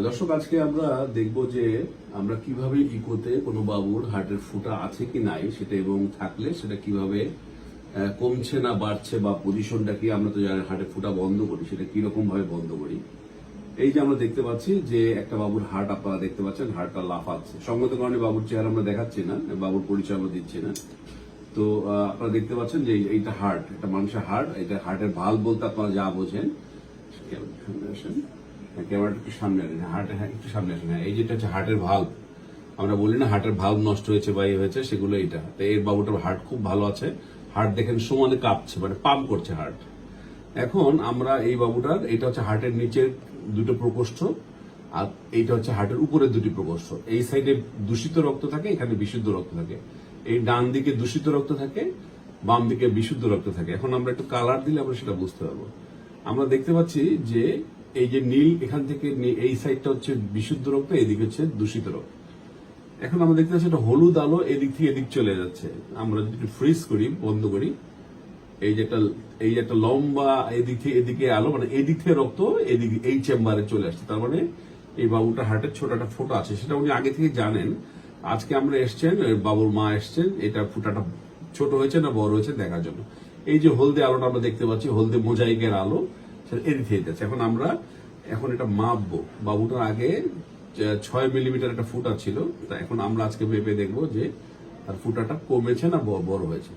দর্শক, আজকে আমরা দেখব যে আমরা কীভাবে ইকোতে কোনো বাবুর হার্টের ফুটা আছে কি নাই, সেটা এবং থাকলে সেটা কীভাবে কমছে না বাড়ছে বা পজিশনটা কি আমরা তো জানি হার্টের ফুটা বন্ধ করি, সেটা কীরকম ভাবে বন্ধ করি। এই যে আমরা দেখতে পাচ্ছি যে একটা বাবুর হার্ট আপনারা দেখতে পাচ্ছেন হার্টটা লাফাচ্ছে। সঙ্গত কারণে বাবুর চেহারা আমরা দেখাচ্ছি না, বাবুর পরিচয় আমরা দিচ্ছি না। তো আপনারা দেখতে পাচ্ছেন যে এইটা হার্ট একটা মানুষের হার্ট এটা হার্টের ভালো বলতে আপনারা যা বোঝেন। ক্যামেরাটা একটু সামনে আসেন হার্ট হ্যাঁ একটু সামনে আসেন হ্যাঁ এই যেটা হচ্ছে হার্টের ভাল্ব আমরা বলি না হার্টের ভাল্ব নষ্ট হয়েছে বা এই হয়েছে, সেগুলো এইটা। তো এর বাবুটার হার্ট খুব ভালো আছে হার্ট দেখেন সমানে কাঁপছে মানে পাম্প করছে হার্ট এখন আমরা এই বাবুটার, এটা হচ্ছে হার্টের নিচের দুটো প্রকোষ্ঠ, আর এইটা হচ্ছে হার্টের উপরের দুটি প্রকোষ্ঠ। এই সাইডে দূষিত রক্ত থাকে, এখানে বিশুদ্ধ রক্ত থাকে। এই ডান দিকে দূষিত রক্ত থাকে, বাম দিকে বিশুদ্ধ রক্ত থাকে। এখন আমরা একটু কালার দিলে আমরা সেটা বুঝতে পারব। আমরা দেখতে পাচ্ছি যে এই যে নীল, এখান থেকে এই সাইডটা হচ্ছে বিশুদ্ধ রক্ত, এদিকে হচ্ছে দূষিত রক্ত। এখন আমরা দেখতে পাচ্ছি একটা হলুদ আলো এদিক থেকে এদিক চলে যাচ্ছে। আমরা যদি ফ্রিজ করি, বন্ধ করি, এই যে একটা, এই যে একটা লম্বা এদিক থেকে এদিকে আলো মানে এদিক থেকে রক্ত এদিকে, এই চেম্বারে চলে আসছে। তার মানে এই বাবুটা হার্টের ছোট একটা ফোঁটা আছে, সেটা উনি আগে থেকে জানেন। আজকে আমরা এসছেন বাবুর মা এসছেন, এটা ফুটাটা ছোট হয়েছে না বড় হয়েছে, দেখার জন্য। এই যে হলদে আলোটা আমরা দেখতে পাচ্ছি, হলদে মোজাইকের আলো। সেটা এদিক থেকে এখন আমরা, এখন এটা মাপবো। বাবুটার আগে ছয় মিলিমিটার একটা ফুটা ছিল। তা এখন আমরা আজকে মেপে দেখব যে তার ফুটাটা কমেছে না বড় হয়েছে।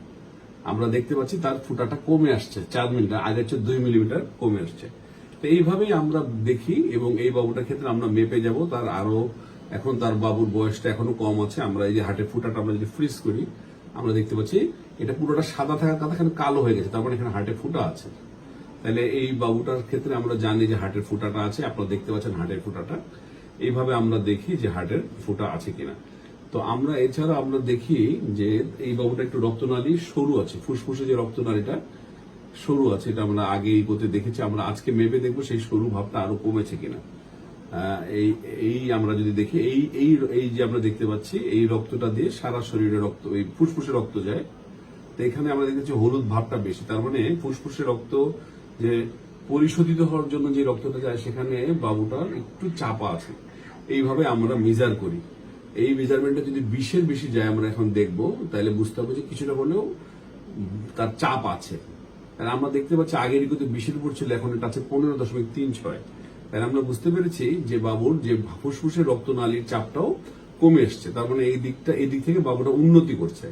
আমরা দেখতে পাচ্ছি তার ফুটাটা কমে আসছে, চার মিলিমিটার আগে হচ্ছে দুই মিলিমিটার কমে আসছে। তো এইভাবেই আমরা দেখি এবং এই বাবুটার ক্ষেত্রে আমরা মেপে যাব। তার আরও এখন তার বাবুর বয়সটা এখনও কম আছে। আমরা এই যে হার্টের ফুটাটা আমরা যদি ফ্রিজ করি, আমরা দেখতে পাচ্ছি এটা পুরোটা সাদা থাকার কথা এখানে কালো হয়ে গেছে। তার মানে এখানে হার্টে ফুটা আছে। তাহলে এই বাবুটার ক্ষেত্রে আমরা জানি যে হার্টের ফুটাটা আছে, আপনারা দেখতে পাচ্ছেন হার্টের ফুটাটা। এইভাবে আমরা দেখি যে হার্টের ফুটা আছে কিনা। তো আমরা এছাড়া আমরা দেখি যে এই বাবুটা একটু রক্তনালী, সরু আছে, ফুসফুসে যে রক্তনালীটা, সরু আছে, এটা আমরা আগে এই করতে দেখেছি, আমরা আজকে মেপে দেখব সেই সরু ভাবটা আরও কমেছে কিনা। এই এই আমরা যদি দেখি, এই এই এই যে আমরা দেখতে পাচ্ছি, এই রক্তটা দিয়ে সারা শরীরে রক্ত, এই ফুসফুসে রক্ত যায়। তো এখানে আমরা দেখেছি হলুদ ভাবটা বেশি, তার মানে ফুসফুসে রক্ত যে পরিশোধিত হওয়ার জন্য যে রক্তটা যায়, সেখানে বাবুটার একটু চাপা আছে। এইভাবে আমরা মেজার করি। এই মেজারমেন্টটা যদি বিশের বেশি যায়, আমরা এখন দেখব, তাহলে বুঝতে হবে যে কিছুটা হলেও তার চাপ আছে। আর আমরা দেখতে পাচ্ছি আগের ইগোতে বিশের উপর ছিল, এখন এটা আছে পনেরো দশমিক তিন ছয়। তাহলে আমরা বুঝতে পেরেছি যে বাবুর যে ফুসফুসের রক্তনালীর চাপটাও কমে এসছে। তার মানে এই দিকটা, এই দিক থেকে বাবুটা উন্নতি করছে।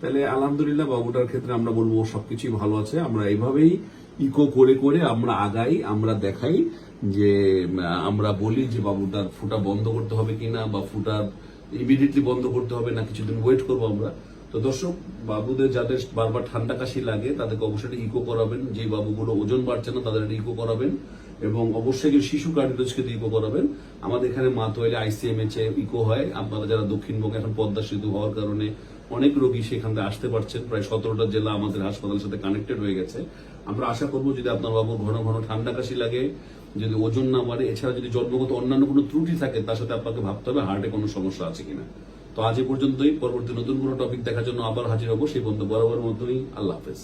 তাহলে আলহামদুলিল্লাহ, বাবুটার ক্ষেত্রে আমরা বলব সবকিছুই ভালো আছে। আমরা এইভাবেই ইকো করে করে আমরা আগাই, আমরা দেখাই যে আমরা বলি যে বাবুটার ফুটা বন্ধ করতে হবে কিনা বা ফুটা ইমিডিয়েটলি বন্ধ করতে হবে না কিছুদিন ওয়েট করব আমরা। তো দর্শক, বাবুদের যাদের বারবার ঠান্ডা কাশি লাগে, তাদেরকে অবশ্যই ইকো করাবেন। যে বাবুগুলো ওজন বাড়ছে না, তাদের ইকো করাবেন। এবং অবশ্যই যে শিশু কার্ডিওলজিকে ইকো করাবেন। আমাদের এখানে মাতোয়াইলে আইসিএমএচ এ ইকো হয়। আপনারা যারা দক্ষিণবঙ্গে এখন পদ্মা সেতু হওয়ার কারণে অনেক রোগী সেখান থেকে আসতে পারছেন। প্রায় সতেরোটা জেলা আমাদের হাসপাতালের সাথে কানেক্টেড হয়ে গেছে। আমরা আশা করব যদি আপনার বাবুর ঘন ঘন ঠান্ডা কাশি লাগে, যদি ওজন না বাড়ে, এছাড়া যদি জন্মগত অন্যান্য কোনো ত্রুটি থাকে, তার সাথে আপনাকে ভাবতে হবে হার্টে কোনো সমস্যা আছে কিনা। তো আজ পর্যন্তই, পরবর্তী নতুন কোনো টপিক দেখার জন্য আবার হাজির হব, সেই বন্ধু বরাবর মতোই আল্লাহ হাফেজ।